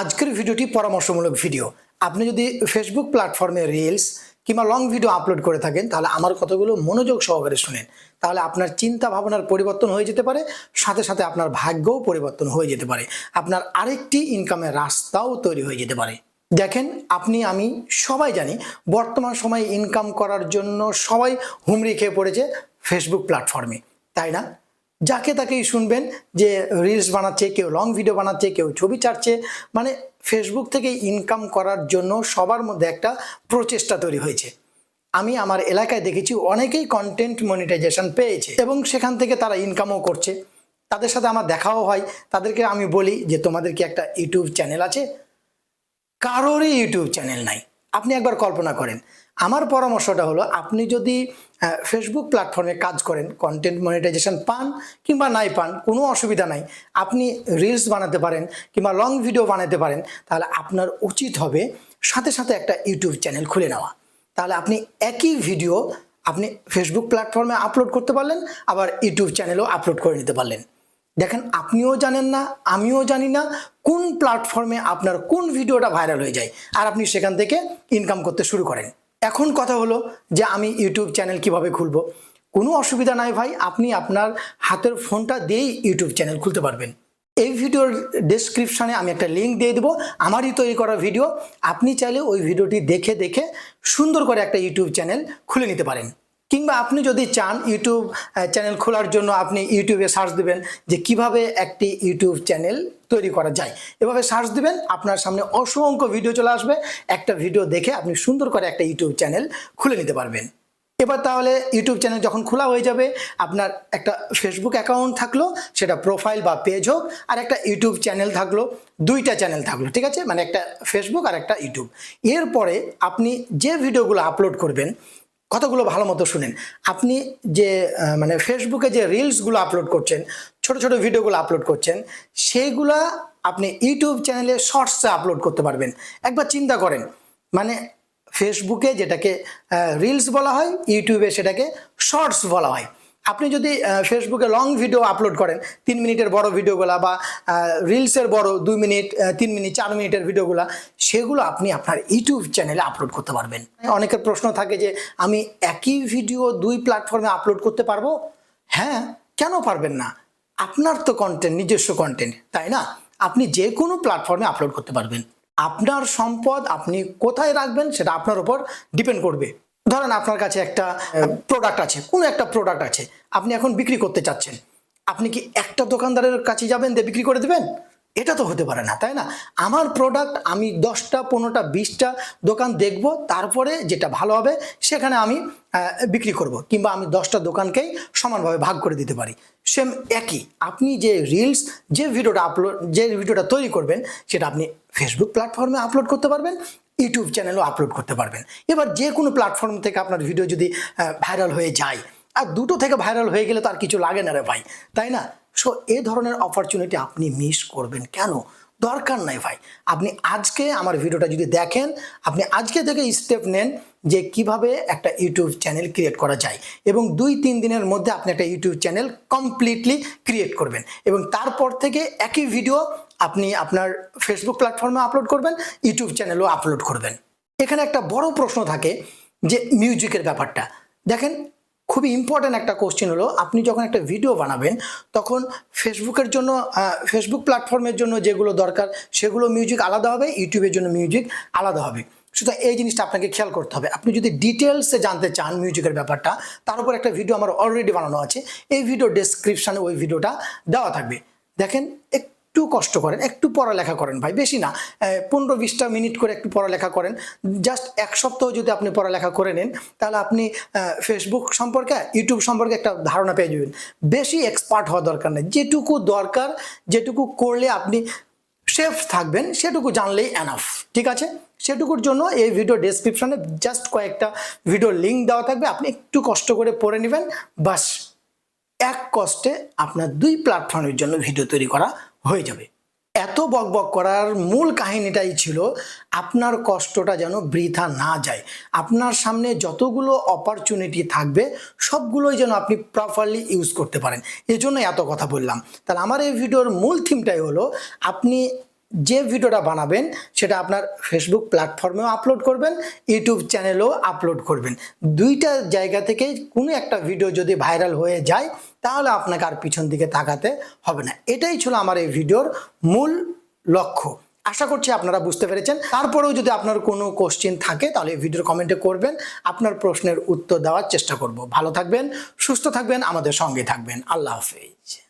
আজকের ভিডিওটি পরামর্শমূলক ভিডিও। আপনি যদি ফেসবুক প্ল্যাটফর্মে রিলস কিংবা লং ভিডিও আপলোড করে থাকেন, তাহলে আমার কথাগুলো মনোযোগ সহকারে শুনেন। তাহলে আপনার চিন্তা ভাবনার পরিবর্তন হয়ে যেতে পারে, সাথে সাথে আপনার ভাগ্যও পরিবর্তন হয়ে যেতে পারে। আপনার আরেকটি ইনকামের রাস্তাও তৈরি হয়ে যেতে পারে। দেখেন, আপনি, আমি সবাই জানি, বর্তমান সময়ে ইনকাম করার জন্য সবাই হুমড়ি খেয়ে পড়েছে ফেসবুক প্ল্যাটফর্মে তাই না? যাকে তাকেই শুনবেন যে রিলস বানাচ্ছে, কেউ লং ভিডিও বানাচ্ছে, কেউ ছবি ছাড়ছে মানে ফেসবুক থেকে ইনকাম করার জন্য সবার মধ্যে একটা প্রচেষ্টা তৈরি হয়েছে। আমি আমার এলাকায় দেখেছি অনেকেই কন্টেন্ট মনিটাইজেশন পেয়েছে এবং সেখান থেকে তারা ইনকামও করছে। তাদের সাথে আমার দেখাও হয়। তাদেরকে আমি বলি যে, তোমাদের কি একটা ইউটিউব চ্যানেল আছে? কারোরই ইউটিউব চ্যানেল নাই। আপনি একবার কল্পনা করেন আমার পরামর্শটা হলো, আপনি যদি ফেসবুক প্ল্যাটফর্মে কাজ করেন কন্টেন্ট মনিটাইজেশন পান কিংবা নাই পান, কোনো অসুবিধা নাই, আপনি রিলস বানাতে পারেন কিংবা লং ভিডিও বানাতে পারেন, তাহলে আপনার উচিত হবে সাথে সাথে একটা ইউটিউব চ্যানেল খুলে নেওয়া। তাহলে আপনি একই ভিডিও আপনি ফেসবুক প্ল্যাটফর্মে আপলোড করতে পারলেন, আবার ইউটিউব চ্যানেলেও আপলোড করে নিতে পারলেন। দেখেন, আপনিও জানেন না, আমিও জানি না কোন প্ল্যাটফর্মে আপনার কোন ভিডিওটা ভাইরাল হয়ে যায়, আর আপনি সেখান থেকে ইনকাম করতে শুরু করেন। এখন কথা হলো যে আমি ইউটিউব চ্যানেল কীভাবে খুলবো। কোনো অসুবিধা নাই ভাই, আপনি আপনার হাতের ফোনটা দিয়েই ইউটিউব চ্যানেল খুলতে পারবেন। এই ভিডিওর ডেসক্রিপশানে আমি একটা লিঙ্ক দিয়ে দেবো, আমারই তৈরি করা ভিডিও আপনি চাইলে ওই ভিডিওটি দেখে দেখে সুন্দর করে একটা ইউটিউব চ্যানেল খুলে নিতে পারেন। কিংবা আপনি যদি চান ইউটিউব চ্যানেল খোলার জন্য আপনি ইউটিউবে সার্চ দেবেন যে কীভাবে একটি ইউটিউব চ্যানেল তৈরি করা যায়। এভাবে সার্চ দিবেন, আপনার সামনে অসংখ্য ভিডিও চলে আসবে। একটা ভিডিও দেখে আপনি সুন্দর করে একটা ইউটিউব চ্যানেল খুলে নিতে পারবেন। এবার তাহলে ইউটিউব চ্যানেল যখন খোলা হয়ে যাবে, আপনার একটা ফেসবুক অ্যাকাউন্ট থাকল, সেটা প্রোফাইল বা পেজ হোক, আর একটা ইউটিউব চ্যানেল থাকল, দুইটা চ্যানেল থাকল, ঠিক আছে? মানে একটা ফেসবুক আর একটা ইউটিউব এরপরে আপনি যে ভিডিওগুলো আপলোড করবেন কথাগুলো ভালো মতো শুনেন। আপনি যে মানে ফেসবুকে যে রিলসগুলো আপলোড করছেন, ছোট ছোট ভিডিওগুলো আপলোড করছেন, সেইগুলা আপনি ইউটিউব চ্যানেলে শর্টসে আপলোড করতে পারবেন। একবার চিন্তা করেন। মানে ফেসবুকে যেটাকে রিলস বলা হয় ইউটিউবে সেটাকে শর্টস বলা হয়। আপনি যদি ফেসবুকে লং ভিডিও আপলোড করেন, তিন মিনিটের বড় ভিডিওগুলা বা রিলসের বড় দুই মিনিট তিন মিনিট, চার মিনিটের ভিডিওগুলা সেগুলো আপনি আপনার ইউটিউব চ্যানেলে আপলোড করতে পারবেন। অনেকের প্রশ্ন থাকে যে, আমি একই ভিডিও দুই প্ল্যাটফর্মে আপলোড করতে পারব? হ্যাঁ কেন পারবেন না? আপনার তো কন্টেন্ট নিজস্ব কন্টেন্ট তাই না? আপনি যে কোনো প্ল্যাটফর্মে আপলোড করতে পারবেন। আপনার সম্পদ আপনি কোথায় রাখবেন, সেটা আপনার উপর ডিপেন্ড করবে। ধরেন আপনার কাছে একটা প্রোডাক্ট আছে, কোনো একটা প্রোডাক্ট আছে, আপনি এখন বিক্রি করতে চাচ্ছেন, আপনি কি একটা দোকানদারের কাছে যাবেন দিয়ে বিক্রি করে দেবেন? এটা তো হতে পারে না, তাই না? আমার প্রোডাক্ট আমি দশটা, পনেরোটা, বিশটা দোকান দেখব, তারপরে যেটা ভালো হবে সেখানে আমি বিক্রি করব, কিংবা আমি দশটা দোকানকেই সমানভাবে ভাগ করে দিতে পারি। সেম একই। আপনি যে রিলস যে ভিডিওটা আপলোড যে ভিডিওটা তৈরি করবেন, সেটা আপনি ফেসবুক প্ল্যাটফর্মে আপলোড করতে পারবেন ইউটিউব চ্যানেলও আপলোড করতে পারবেন। এবার যে কোনো প্ল্যাটফর্ম থেকে আপনার ভিডিও যদি ভাইরাল হয়ে যায়, আর দুটো থেকে ভাইরাল হয়ে গেলে তার কিছু লাগে না রে ভাই, তাই না? সো এ ধরনের অপরচুনিটি আপনি মিস করবেন। কেন? দরকার নাই ভাই। আপনি আজকে আমার ভিডিওটা যদি দেখেন, আপনি আজকে থেকে স্টেপ নেন যে কীভাবে একটা ইউটিউব চ্যানেল ক্রিয়েট করা যায় এবং দুই তিন দিনের মধ্যে আপনি একটা ইউটিউব চ্যানেল কমপ্লিটলি ক্রিয়েট করবেন এবং তারপর থেকে একই ভিডিও আপনি আপনার ফেসবুক প্ল্যাটফর্মে আপলোড করবেন ইউটিউব চ্যানেলও আপলোড করবেন। এখানে একটা বড় প্রশ্ন থাকে যে মিউজিকের ব্যাপারটা। দেখেন খুবই ইম্পর্ট্যান্ট একটা কোশ্চেন হলো, আপনি যখন একটা ভিডিও বানাবেন, তখন ফেসবুকের জন্য ফেসবুক প্ল্যাটফর্মের জন্য যেগুলো দরকার, সেগুলো মিউজিক আলাদা হবে ইউটিউবের জন্য মিউজিক আলাদা হবে। সুতরাং এই জিনিসটা আপনাকে খেয়াল করতে হবে। আপনি যদি ডিটেলসে জানতে চান মিউজিকের ব্যাপারটা, তার উপর একটা ভিডিও আমার অলরেডি বানানো আছে, এই ভিডিও ডেসক্রিপশানে ওই ভিডিওটা দেওয়া থাকবে। দেখেন একটু কষ্ট করেন, একটু পড়ালেখা করেন ভাই, বেশি না। পনেরো বিশটা মিনিট করে একটু পড়ালেখা করেন। জাস্ট এক সপ্তাহ যদি আপনি পড়ালেখা করে নেন, তাহলে আপনি ফেসবুক সম্পর্কে ইউটিউব সম্পর্কে একটা ধারণা পেয়ে যাবেন। বেশি এক্সপার্ট হওয়া দরকার নেই। যেটুকু দরকার, যেটুকু করলে আপনি সেফ থাকবেন, সেটুকু জানলেই এনাফ ঠিক আছে? সেটুকুর জন্য এই ভিডিও ডেসক্রিপশনে জাস্ট কয়েকটা ভিডিও লিঙ্ক দেওয়া থাকবে। আপনি একটু কষ্ট করে পড়ে নেবেন, বাস। এক কষ্টে আপনার দুই প্ল্যাটফর্মের জন্য ভিডিও তৈরি করা হয়ে যাবে। এত বকবক করার মূল কাহিনীটাই ছিল আপনার কষ্টটা যেন বৃথা না যায়। আপনার সামনে যতগুলো অপরচুনিটি থাকবে, সবগুলোই যেন আপনি প্রপারলি ইউজ করতে পারেন। এই জন্য এত কথা বললাম। তাহলে আমার এই ভিডিওর মূল থিমটাই হলো, আপনি যে ভিডিওটা বানাবেন, সেটা আপনার ফেসবুক প্ল্যাটফর্মেও আপলোড করবেন ইউটিউব চ্যানেলেও আপলোড করবেন। দুইটা জায়গা থেকে কোনো একটা ভিডিও যদি ভাইরাল হয়ে যায় তাহলে আপনাকে আর পিছন দিকে তাকাতে হবে না। এটাই ছিল আমার এই ভিডিওর মূল লক্ষ্য। আশা করছি আপনারা বুঝতে পেরেছেন। তারপরেও যদি আপনার কোনো কোশ্চেন থাকে, তাহলে ভিডিওর কমেন্টে করবেন। আপনার প্রশ্নের উত্তর দেওয়ার চেষ্টা করব। ভালো থাকবেন, সুস্থ থাকবেন, আমাদের সঙ্গে থাকবেন। আল্লাহ হাফেজ।